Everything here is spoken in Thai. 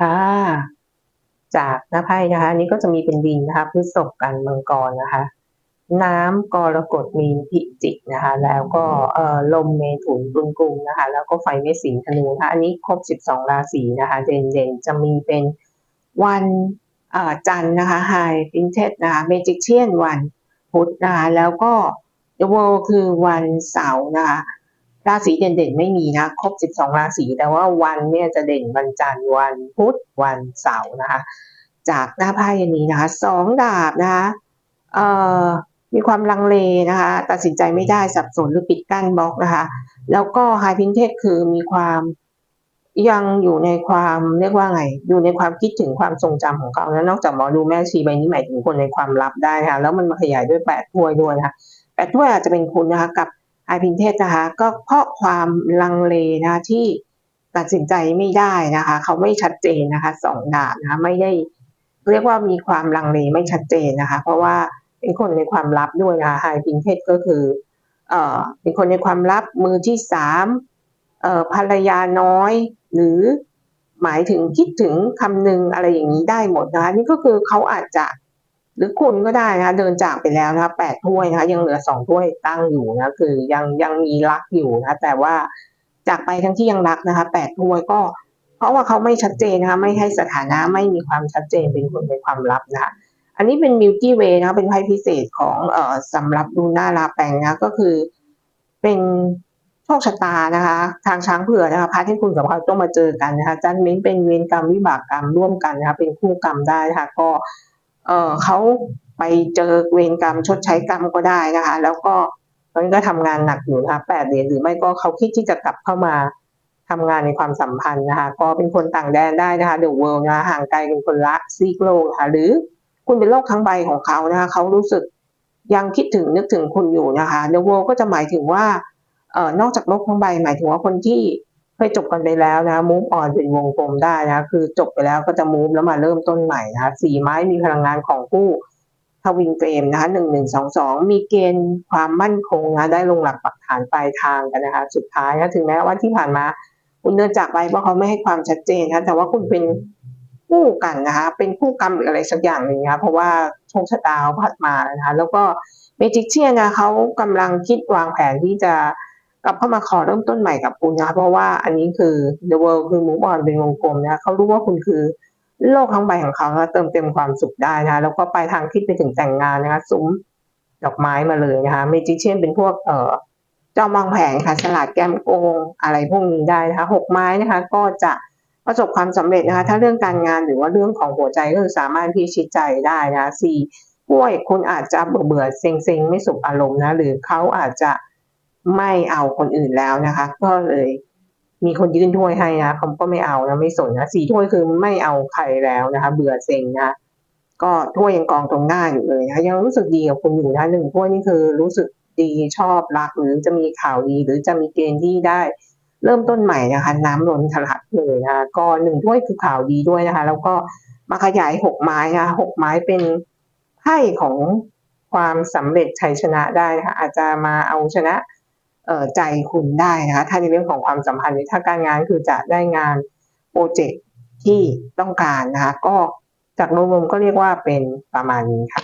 ค่ะจากหน้าไพ่นะคะอันนี้ก็จะมีเป็นดินนะคะพฤษภกันมังกรนะคะ น้ำกรกฎมีนพิจิกนะคะ แล้วก็เอ่อลมเมถุนตุลกุมนะคะ แล้วก็ไฟเมสิงธนูนะคะอันนี้ครบ 12 ราศีนะคะ เด่นๆ จะมีเป็นวันจันนะคะไฮฟินเทสนะคะเมจิเชียนวันพุธนะคะแล้วก็ The World คือวันเสาร์นะคะ ราศีเด่นๆไม่มีนะครบ 12 ราศีแต่ว่าวันเนี่ยจะเด่นวันจันทร์วันพุธวันเสาร์นะคะ จากหน้าไพ่อันนี้นะคะสองดาบนะคะเอ่อมีความลังเลนะคะ ตัดสินใจไม่ได้สับสนหรือปิดกั้นบล็อกนะคะ แล้วก็ไฮพินเทสคือมีความยังอยู่ในความเรียกว่าไง อยู่ในความคิดถึงความทรงจำของเขานะนอกจากหมอดูแม่ชีใบนี้หมายถึงคนในความลับได้นะคะแล้วมันมาขยายด้วยแปดถ้วยด้วยนะคะแปดถ้วยอาจจะเป็นคุณนะคะกับ ไอพินเทสนะคะ ก็เพราะความลังเลนะคะที่ตัดสินใจไม่ได้นะคะ เขาไม่ชัดเจนนะคะสองดาบนะคะไม่ได้เรียกว่ามีความลังเลไม่ชัดเจนนะคะ เพราะว่าเป็นคนในความลับด้วยนะคะไฮพินเทสก็คือเอ่อเป็นคนในความลับมือที่สามเอ่อภรรยาน้อย หรือหมายถึงคิดถึงคำหนึ่งอะไรอย่างนี้ได้หมดนะคะนี่ก็คือเขาอาจจะ หรือคุณก็ได้นะคะเดินจากไปแล้วนะคะแปดถ้วยนะคะยังเหลือสองถ้วยตั้งอยู่นะคือยังยังมีรักอยู่นะแต่ว่าจากไปทั้งที่ยังรักนะคะแปดถ้วยก็ เพราะว่าเขาไม่ชัดเจนนะคะไม่ให้สถานะไม่มีความชัดเจนเป็นคนเป็นความลับนะคะอันนี้เป็นมิลกี้เวย์นะคะเป็นไพ่พิเศษของเอ่อสำหรับดูหน้าลาแปงนะก็คือเป็นโชคชะตานะคะ ทางช้างเผือกนะคะพาที่คุณกับเขาต้องมาเจอกันนะคะจันเม้นเป็นเวรกรรมวิบากกรรมร่วมกันนะคะเป็นคู่กรรมได้นะคะก็ เออเขาไปเจอเวรกรรมชดใช้กรรมก็ได้นะคะ แล้วก็ตอนนี้ก็ทำงานหนักอยู่นะคะแปดเดือนหรือไม่ก็เขาคิดที่จะกลับเข้ามาทำงานในความสัมพันธ์นะคะ ก็เป็นคนต่างแดนได้นะคะเดอะเวิลด์นะคะห่างไกลเป็นคนละซีกโลกนะคะหรือคุณเป็นโลกทั้งใบของเขานะคะเขารู้สึกยังคิดถึงนึกถึงคุณอยู่นะคะเดอะเวิลด์ก็จะหมายถึงว่าเอ่อนอกจากโลกทั้งใบหมายถึงว่าคนที่ เคยจบกันไปแล้วนะมูฟออนเป็นวงกลมได้นะ คือจบไปแล้วก็จะมูฟแล้วมาเริ่มต้นใหม่นะคะสี่ไม้มีพลังงานของผู้ทวินเฟรมนะคะหนึ่งหนึ่งสองสองมีเกณฑ์ความมั่นคงนะได้ลงหลักปักฐานปลายทางกันนะคะ สุดท้ายนะถึงแม้ว่าที่ผ่านมา คุณเดินจากไปเพราะเขาไม่ให้ความชัดเจนนะแต่ว่าคุณเป็นคู่กันนะคะ เป็นคู่กรรมหรืออะไรสักอย่างหนึ่งนะคะเพราะว่าโชคชะตาเขาพัดมานะคะ แล้วก็เมจิกเชียนนะเขากำลังคิดวางแผนที่จะ กลับเข้ามาขอเริ่มต้นใหม่กับคุณนะคะเพราะว่าอันนี้คือ the world คือ move on เป็นวงกลมนะเขารู้ว่าคุณคือโลกทั้งใบของเขานะเติมเต็มความสุขได้นะแล้วก็ไปทางคิดไปถึงแต่งงานนะคะซุ้มดอกไม้มาเลยนะคะเมจิเชียนเป็นพวกเอ่อจอมวางแผนค่ะฉลาดแกมโกงอะไรพวกนี้ได้นะคะหกไม้นะคะ ก็จะประสบความสำเร็จนะคะ ถ้าเรื่องการงานหรือว่าเรื่องของหัวใจก็คือสามารถพิชิตใจได้นะคะสี่ป่วยคุณอาจจะเบื่อเบื่อเซ็งเซ็งไม่สุขอารมณ์นะ หรือเขาอาจจะ ไม่เอาคนอื่นแล้วนะคะ ก็เลย มีคนยื่นถ้วยให้นะเขาก็ไม่เอานะไม่สนนะสี่ถ้วยคือไม่เอาใครแล้วนะคะ เบื่อเซ็งนะก็ถ้วยยังกองตรงหน้าอยู่เลยนะคะยังรู้สึกดีกับคุณอยู่นะหนึ่งถ้วยนี่คือรู้สึกดีชอบรักหรือจะมีข่าวดีหรือจะมีเกณฑ์ที่ได้ เริ่มต้นใหม่นะคะ น้ำล้นทะลักเลยนะคะก็หนึ่งถ้วยคือข่าวดีด้วยนะคะ แล้วก็มาขยายหกไม้นะหกไม้เป็นไพ่ของความสำเร็จชัยชนะได้นะคะอาจจะมาเอาชนะ ใจคุณได้นะคะถ้าในเรื่องของความสัมพันธ์ถ้าการงานคือจะได้งานโปรเจกต์ที่ต้องการนะคะก็จากรวมๆก็เรียกว่าเป็นประมาณนี้ค่ะ